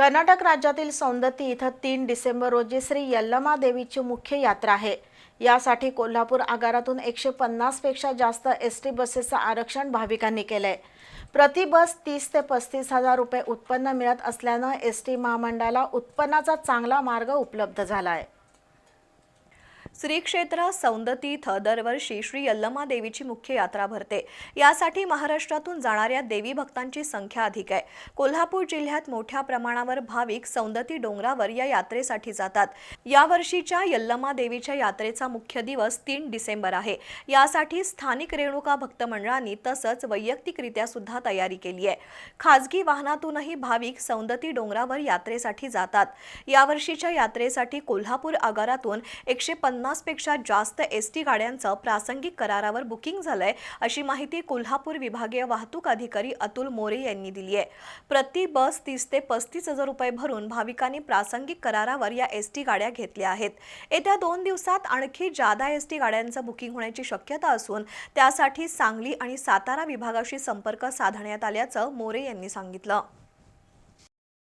कर्नाटक राज्यातील सौंदती इथं तीन डिसेंबर रोजी श्री यल्लमा देवीची मुख्य यात्रा आहे. यासाठी कोल्हापूर आगारातून एकशे पन्नासपेक्षा जास्त एस टी बसेसचं आरक्षण भाविकांनी केलंय. प्रति बस तीस ते पस्तीस हजार रुपये उत्पन्न मिळत असल्यानं एस टी महामंडळाला उत्पन्नाचा चांगला मार्ग उपलब्ध झाला आहे श्री क्षेत्र सौंदतीथ दरवर्षी श्री यल्लमा देवीची मुख्य यात्रा भरते. यासाठी महाराष्ट्रातून जाणाऱ्या देवी भक्तांची संख्या अधिक आहे. कोल्हापूर जिल्ह्यात मोठ्या प्रमाणावर भाविक सौंदती डोंगरावर या यात्रेसाठी जातात. यावर्षीच्या यल्लमा देवीच्या यात्रेचा मुख्य दिवस तीन डिसेंबर आहे. यासाठी स्थानिक रेणुका भक्त मंडळांनी तसंच वैयक्तिकरित्या सुद्धा तयारी केली आहे. खाजगी वाहनातूनही भाविक सौंदती डोंगरावर यात्रेसाठी जातात. यावर्षीच्या यात्रेसाठी कोल्हापूर आगारातून एकशे पन्नासपेक्षा जास्त एस टी गाड्यांचं प्रासंगिक करारावर बुकिंग झालंय अशी माहिती कोल्हापूर विभागीय वाहतूक अधिकारी अतुल मोरे यांनी दिली आहे. प्रति बस तीस ते पस्तीस हजार रुपये भरून भाविकांनी प्रासंगिक करारावर या एस टी गाड्या घेतल्या आहेत. येत्या दोन दिवसात आणखी जादा एस टी गाड्यांचं बुकिंग होण्याची शक्यता असून त्यासाठी सांगली आणि सातारा विभागाशी संपर्क साधण्यात आल्याचं मोरे यांनी सांगितलं.